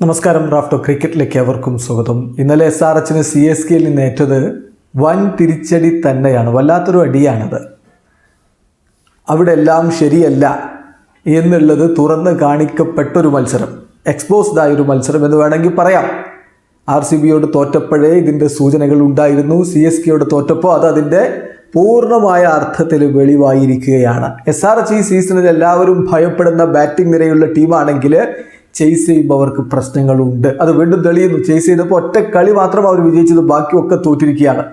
നമസ്കാരം റാഫ്റ്റോ ക്രിക്കറ്റിലേക്ക് അവർക്കും സ്വാഗതം. ഇന്നലെ എസ് ആർ എച്ചിന് സി എസ് കെയിൽ നിന്ന് ഏറ്റത് വൻ തിരിച്ചടി തന്നെയാണ് വല്ലാത്തൊരു അടിയാണത്. അവിടെ എല്ലാം ശരിയല്ല എന്നുള്ളത് തുറന്ന് കാണിക്കപ്പെട്ട ഒരു മത്സരം എക്സ്പോസ്ഡ് ആയൊരു മത്സരം എന്ന് വേണമെങ്കിൽ പറയാം. ആർ സി ബിയോട് തോറ്റപ്പോഴേ ഇതിന്റെ സൂചനകൾ ഉണ്ടായിരുന്നു സി എസ് കെയോട് തോറ്റപ്പോൾ അത് അതിന്റെ പൂർണമായ അർത്ഥത്തിൽ വെളിവായിരിക്കുകയാണ്. എസ് ആർ എച്ച് ഈ സീസണിൽ എല്ലാവരും ഭയപ്പെടുന്ന ബാറ്റിംഗ് നിരയുള്ള ടീമാണെങ്കിൽ ചേസ് ചെയ്യുമ്പോൾ പ്രശ്നങ്ങളുണ്ട്. അത് വീണ്ടും തെളിയുന്നു. ചേസ് ചെയ്തപ്പോൾ ഒറ്റ കളി മാത്രം അവർ വിജയിച്ചത്. ബാക്കിയൊക്കെ തോറ്റിരിക്കുകയാണ്.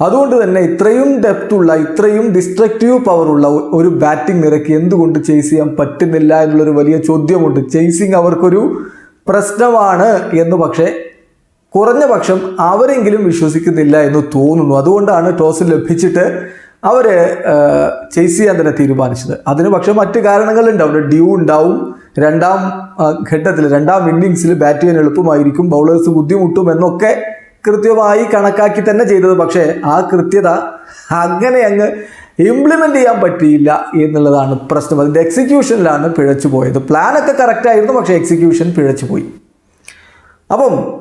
അതുകൊണ്ട് തന്നെ ഇത്രയും ഡെപ്തുള്ള ഇത്രയും ഡിസ്ട്രക്റ്റീവ് പവറുള്ള ഒരു ബാറ്റിംഗ് നിരക്ക് എന്തുകൊണ്ട് ചേസ് ചെയ്യാൻ പറ്റുന്നില്ല എന്നുള്ളൊരു വലിയ ചോദ്യമുണ്ട്. ചേസിങ് അവർക്കൊരു പ്രശ്നമാണ് എന്ന് പക്ഷേ കുറഞ്ഞ പക്ഷം അവരെങ്കിലും വിശ്വസിക്കുന്നില്ല എന്ന് തോന്നുന്നു. അതുകൊണ്ടാണ് ടോസ് ലഭിച്ചിട്ട് അവർ ചേസ് ചെയ്യാൻ തന്നെ തീരുമാനിച്ചത്. അതിന് പക്ഷേ മറ്റു കാരണങ്ങളുണ്ടാവും. ഡ്യൂ ഉണ്ടാവും. രണ്ടാം ഘട്ടത്തിൽ രണ്ടാം ഇന്നിങ്സിൽ ബാറ്റ് ചെയ്യാൻ എളുപ്പമായിരിക്കും. ബൗളേഴ്സ് ബുദ്ധിമുട്ടും എന്നൊക്കെ കൃത്യമായി കണക്കാക്കി തന്നെ ചെയ്തത്. പക്ഷേ ആ കൃത്യത അങ്ങനെ അങ്ങ് ഇംപ്ലിമെന്റ് ചെയ്യാൻ പറ്റിയില്ല എന്നുള്ളതാണ് പ്രശ്നം. അതിന്റെ എക്സിക്യൂഷനിലാണ് പിഴച്ചു പോയത്. പ്ലാനൊക്കെ കറക്റ്റായിരുന്നു പക്ഷേ എക്സിക്യൂഷൻ പിഴച്ചു പോയി. അപ്പം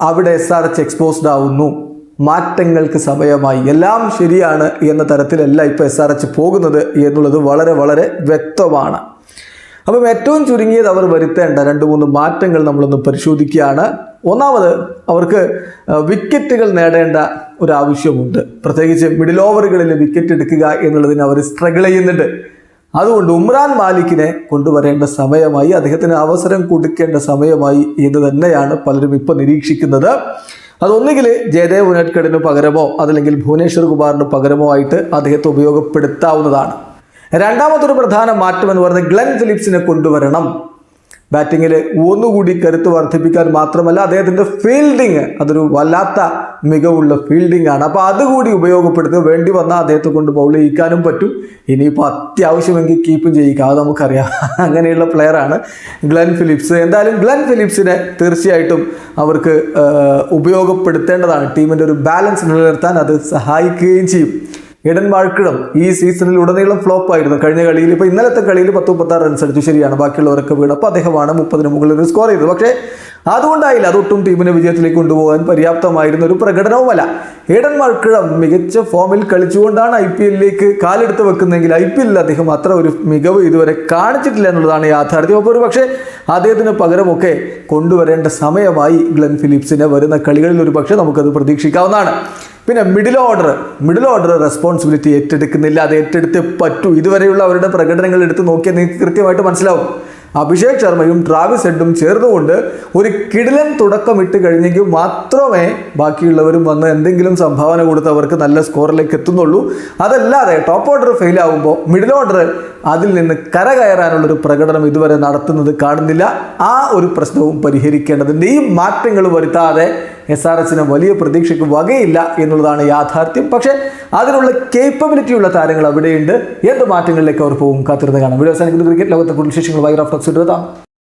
അവിടെ എസ് ആർ എച്ച് എക്സ്പോസ്ഡ് ആവുന്നു. മാറ്റങ്ങൾക്ക് സമയമായി. എല്ലാം ശരിയാണ് എന്ന തരത്തിലല്ല ഇപ്പോൾ എസ് ആർ എച്ച് പോകുന്നത് എന്നുള്ളത് വളരെ വളരെ വ്യക്തമാണ്. അപ്പം ഏറ്റവും ചുരുങ്ങിയത് അവർ വരുത്തേണ്ട രണ്ട് മൂന്ന് മാറ്റങ്ങൾ നമ്മളൊന്ന് പരിശോധിക്കുകയാണ്. ഒന്നാമത് അവർക്ക് വിക്കറ്റുകൾ നേടേണ്ട ഒരു ആവശ്യമുണ്ട് പ്രത്യേകിച്ച് മിഡിൽ ഓവറുകളിൽ വിക്കറ്റ് എടുക്കുക എന്നുള്ളതിന് അവർ സ്ട്രഗിൾ ചെയ്യുന്നുണ്ട്. അതുകൊണ്ട് ഉമ്രാൻ മാലിക്കിനെ കൊണ്ടുവരേണ്ട സമയമായി അദ്ദേഹത്തിന് അവസരം കൊടുക്കേണ്ട സമയമായി എന്ന് തന്നെയാണ് പലരും ഇപ്പോൾ നിരീക്ഷിക്കുന്നത്. അതൊന്നുകിൽ ജയദേവ് ഉനഡ്കഡിന് പകരമോ അതല്ലെങ്കിൽ ഭുവനേശ്വർ കുമാറിന് പകരമോ ആയിട്ട് അദ്ദേഹത്തെ ഉപയോഗപ്പെടുത്താവുന്നതാണ്. രണ്ടാമതൊരു പ്രധാന മാറ്റം എന്ന് പറയുന്നത് ഗ്ലെൻ ഫിലിപ്സിനെ കൊണ്ടുവരണം. ബാറ്റിങ്ങിൽ ഒന്നുകൂടി കരുത്ത് വർദ്ധിപ്പിക്കാൻ മാത്രമല്ല അദ്ദേഹത്തിന്റെ ഫീൽഡിങ് അതൊരു വല്ലാത്ത മികവുള്ള ഫീൽഡിംഗ് ആണ്. അപ്പോൾ അതുകൂടി ഉപയോഗപ്പെടുത്തുക വേണ്ടി വന്നാൽ അദ്ദേഹത്തെ കൊണ്ട് ബൗൾ ചെയ്യിക്കാനും പറ്റും. ഇനിയിപ്പോൾ അത്യാവശ്യമെങ്കിൽ കീപ്പും ചെയ്യിക്കാം. അത് നമുക്കറിയാം. അങ്ങനെയുള്ള പ്ലെയറാണ് ഗ്ലെൻ ഫിലിപ്സ്. എന്തായാലും ഗ്ലെൻ ഫിലിപ്സിനെ തീർച്ചയായിട്ടും അവർക്ക് ഉപയോഗപ്പെടുത്തേണ്ടതാണ്. ടീമിന്റെ ഒരു ബാലൻസ് നിലനിർത്താൻ അത് സഹായിക്കുകയും ചെയ്യും. ഇടൻ വാഴ്ക്കിടം ഈ സീസണിൽ ഉടനീളം ഫ്ലോപ്പ് ആയിരുന്നു. കഴിഞ്ഞ കളിയിൽ ഇപ്പോൾ ഇന്നലത്തെ കളിയിൽ പത്ത് മുപ്പത്താറ് റൺസ് അടിച്ചു. ശരിയാണ് ബാക്കിയുള്ളവരൊക്കെ വീണപ്പോൾ അദ്ദേഹമാണ് മുപ്പതിന് മുകളിൽ സ്കോർ ചെയ്തത്. പക്ഷേ അതുകൊണ്ടായില്ല അതൊട്ടും ടീമിനെ വിജയത്തിലേക്ക് കൊണ്ടുപോകാൻ പര്യാപ്തമായിരുന്ന ഒരു പ്രകടനവുമല്ല ഏഡൻ വാഴക്കിടം മികച്ച ഫോമിൽ കളിച്ചുകൊണ്ടാണ് ഐ പി എല്ലിലേക്ക് കാലെടുത്ത് വെക്കുന്നതെങ്കിൽ ഐ പി എല്ലിൽ അദ്ദേഹം അത്ര ഒരു മികവ് ഇതുവരെ കാണിച്ചിട്ടില്ല എന്നുള്ളതാണ് യാഥാർത്ഥ്യം. അപ്പോൾ ഒരു പക്ഷേ അദ്ദേഹത്തിന് പകരമൊക്കെ കൊണ്ടുവരേണ്ട സമയമായി ഗ്ലെൻ ഫിലിപ്സിനെ വരുന്ന കളികളിൽ ഒരു പക്ഷേ നമുക്കത് പ്രതീക്ഷിക്കാവുന്നതാണ്. പിന്നെ middle order middle order responsibility ഏറ്റെടുക്കുന്നില്ല അത് ഏറ്റെടുത്ത് പറ്റൂ. ഇതുവരെയുള്ള അവരുടെ പ്രകടനങ്ങൾ എടുത്ത് നോക്കിയാൽ നിങ്ങൾക്ക് കൃത്യമായിട്ട് മനസ്സിലാവും. അഭിഷേക് ശർമ്മയും ട്രാവിസ് ഹെഡും ചേർന്നുകൊണ്ട് ഒരു കിടിലൻ തുടക്കം ഇട്ട് കഴിഞ്ഞെങ്കിൽ മാത്രമേ ബാക്കിയുള്ളവരും വന്ന് എന്തെങ്കിലും സംഭാവന കൊടുത്ത് അവർക്ക് നല്ല സ്കോറിലേക്ക് എത്തുന്നുള്ളൂ. അതല്ലാതെ ടോപ്പ് ഓർഡർ ഫെയിൽ ആകുമ്പോൾ മിഡിൽ ഓർഡർ അതിൽ നിന്ന് കരകയറാനുള്ളൊരു പ്രകടനം ഇതുവരെ നടത്തുന്നത് കാണുന്നില്ല. ആ ഒരു പ്രശ്നവും പരിഹരിക്കേണ്ടതുണ്ട്. ഈ മാറ്റങ്ങൾ വരുത്താതെ എസ് ആർ എസിന് വലിയ പ്രതീക്ഷയ്ക്ക് വകയില്ല എന്നുള്ളതാണ് യാഥാർത്ഥ്യം. പക്ഷേ അതിനുള്ള കേപ്പബിലിറ്റി ഉള്ള താരങ്ങൾ അവിടെയുണ്ട്. എന്ത് മാറ്റങ്ങളിലേക്ക് അവർ പോകും? കാത്തിരുന്ന് കാണാം. വീഡിയോ അവസാനിക്കുന്ന. ക്രിക്കറ്റ് ലോകത്തെ കൂടുതൽ വിശേഷങ്ങൾ വൈറോഫ് ടോക്സ്